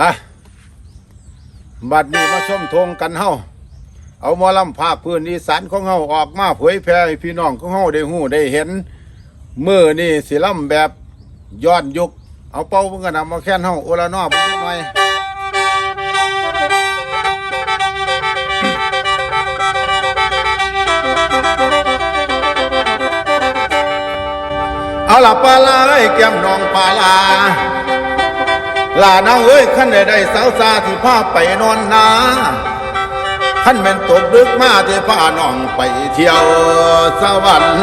ฮะบัดนี้มาชมทงกันเฮาเอาหมอลำภาคพื้นอีสานของเฮาออกมาเผยแพร่ให้พี่น้องของเฮาได้ฮู้ได้เห็นมือนี่สิลำแบบย้อนยุคเอาเป้าเพิ่งกันนำมาแค่นเฮาโอละนอเพิ่งหน่อยเอาละปลาลาเอ้ยแก้มน้องปลาลา ลานางเอ้ยขั้นใดได้สาวซาที่พาไปนอนนาขั้นเป็นตกดึกมาที่พาน้องไปเที่ยวสวรรค์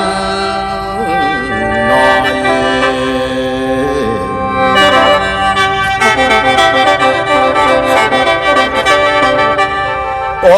นอยโอ้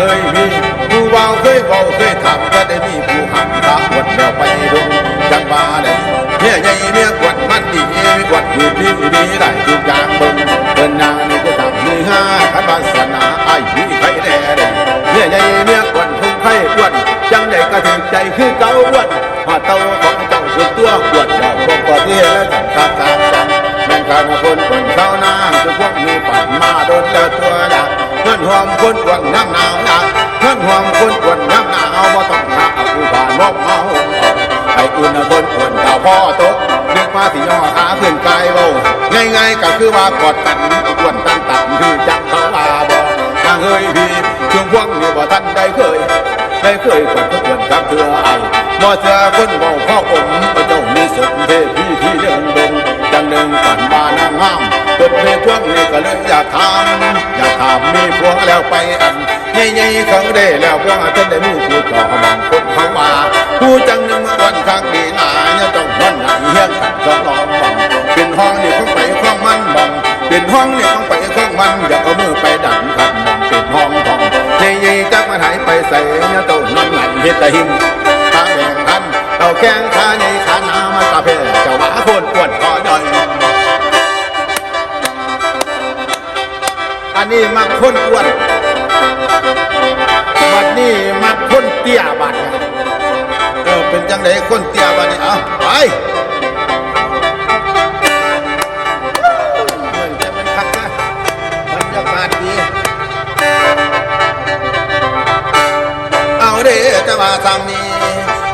เอ้ยพี่ผู้เบาเคยเบาเคยถามก็ได้มีผู้หักตาอวดแล้วไปดูจังมาเลยเมียใหญ่เมียกวนมันดีกวนอยู่ที่ดีได้ทุกอย่างบิ่งเดินนางนี่ก็ตามมือห้าขันบาสนาไอ้พี่ใครแน่เลยเมียใหญ่เมียกวนคงไข่กวนจังได้กระถึงใจคือเก่าอ้วนหาเต้าของเจ้าสุดตัวกวนเจ้าพวกก่อที่เห็นแล้วจังตามตามจังแม่นการคนคนเศร้านางทุกพวกมีปัดมาโดนแล้วตัวดักเงินหอมคนกวนน้ำหนาวดักเงินหอมคนกวนน้ำหนาวบ่ต้องหาเอาผู้ผ่านมอบเมาไอ้อุ่นคนกวนดาพ่อตกนึกมาสิย่อขาขึ้นกายเบาง่ายๆก็คือว่ากอดกันกวนตันตันคือจังเขาลาบ่นางเฮ้ยพี่ช่วงพวงนี่บ่ทันได้เคยได้เคยกอดกวนกับเธอไอ้บ่เจอคนเบาพ่อผมประเจ้ามีสุดเทพี่ที่เดินเดินจังหนึ่งฝันมานางงามจนเพพวงนี่ก็เลยอยากถา ใหญ่ๆเขาได้แล้วพวงท่านได้มีผู้ต่อมองคนเขามาผู้จังหนึ่งวันข้างดีหนาเนี่ยต้องวันไหนเฮียงกันสองลองบังเป็นห้องนี่คงไปคล้องมันบังเป็นห้องนี่คงไปคล้องมันอย่าเอามือไปดันขัดบังเป็นห้องทองใหญ่ๆจักมันหายไปใส่เนี่ยต้องนั่งไหลเฮ็ดต่หิมตาแบ่งพันเราแข้งขาใหญ่ขาหนามาตาเพลเจ้าหมาโคนอ้วนคอย่อยอันนี้มักคนอ้วน บัดนี้มักคนเตี้ยบัดเนี่ยเออเป็นจังไดคนเตี้ยบัดนี้เอาไปเฮ้ยจะเป็นคักนบรรยากาศดีเอาเด้อจะมาทำนี้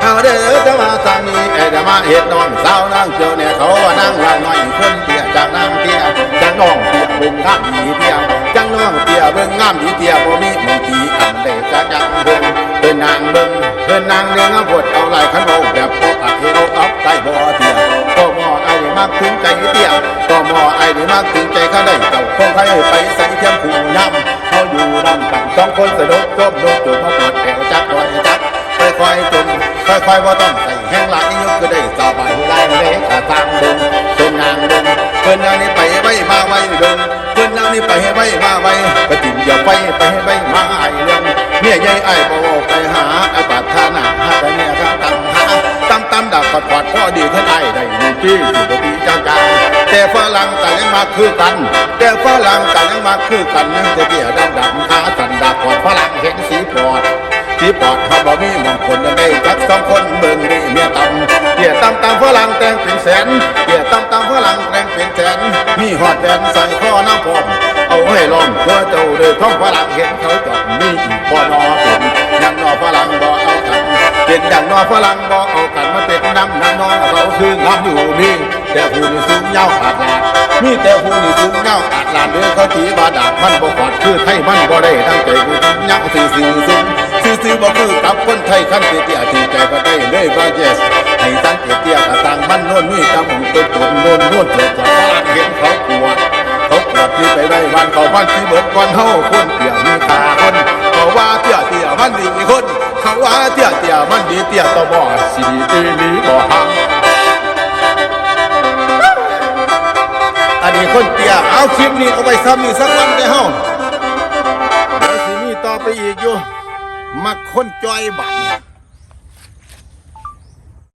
เอาเด้อจะมาทำนี้ไอ้จะมาเห็ดนองสาวนางเจียวเนี่ยเขาว่านั่งลาน้อยคนเตี้ย จากนางเตี้ยจากน้องเตี้ยเบิ่งงามดีเตี้ยจากน้องเตี้ยเบิ่งงามดีเตี้ยบ่มีมึงทีอันเด้จากยังเบิ่งเพิ่นนางเบิ่งเพิ่นนางเลี้ยงเอาบดเอาลายขันโอกแบบพวกอัดเฮโรอัพใต้บ่อเตี้ยก็มอไอดีมักถึงใจเตี้ยก็มอไอ้นี่มักถึงใจเขาได้เจ้าคงใครไปใส่เทียมคู่น้ำเขาอยู่นำกันสองคนสนุกจบลงจนมาปวดแอวจักรอยจักค่อยๆจนค่อยๆว่าต้องใส่แห้งหลายยกก็ได้สบายไล่ เดินเพื่อนนานี่ไปไว้มาไว้เดินเพื่อนนานี่ไปให้ไว้มาไว้กระติ่มอย่าไปไปให้ไว้มาไอ้เรื่องเมียใหญ่ไอ้บ่ไปหาไอ้บาดท่าหน้าหาแต่เนี่ยก็ตั้งหาตั้มตั้มดับปัดปัดพ่อดีท่านไอ้ได้หนึ่งที่อยู่บดีจังจังแต่ฝรั่งแต่ยังมาคือกัน แต่ฝรั่งแต่ยังมาคือกันยังจะเกี่ยวดำดำขาสันดาปอดฝรั่งเห็นสีปอดที่ปอดเขาบ่มีมงคลได้จักสองคนเบิ่ง ท้องฝรั่งเห็นเขาจอดมีอีกบ่นอเป็นยังนอฝรั่งบ่เอากันเป็นอย่างนอฝรั่งบ่เอากันมาเป็นน้ำน้ำนองเขาคืองามอยู่นี่แต่ผู้นี่สูงยาขาดลาดมีแต่ผู้นี่สูงยาขาดลาดเด้อเขาตีบาดาบมันบ่กอดคือไทยมันบ่ได้ดังใจผู้ยังสื่อสื่อสูงซื้อๆบ่คือกับคนไทยขั้นเตี้ยที่ใจก็ได้เลยว่า yes ให้สังเกตเตี้ยกระตังมันโน่นนี่ตามหงต้นต้นโน่นโน่นเถิดฝรั่งเห็นเขา ไปไว้วันานเขาพันสีเบิดก่อนเฮาคนเตี้ยมีตาคนเขาว่าเตี้ยเตี้ยมันดีคนเขาว่าเตี้ยเตี้ยมันดีเตี้ยตะบอสีดีลีบ่หังอันนี้คนเตี้ยเอาคลิปนี้เอาไปซ้ำนี่สักวันได้เฮาเดี๋ยวสิมีต่อไปอีกอยู่มักคนจอยบัดเนี่ย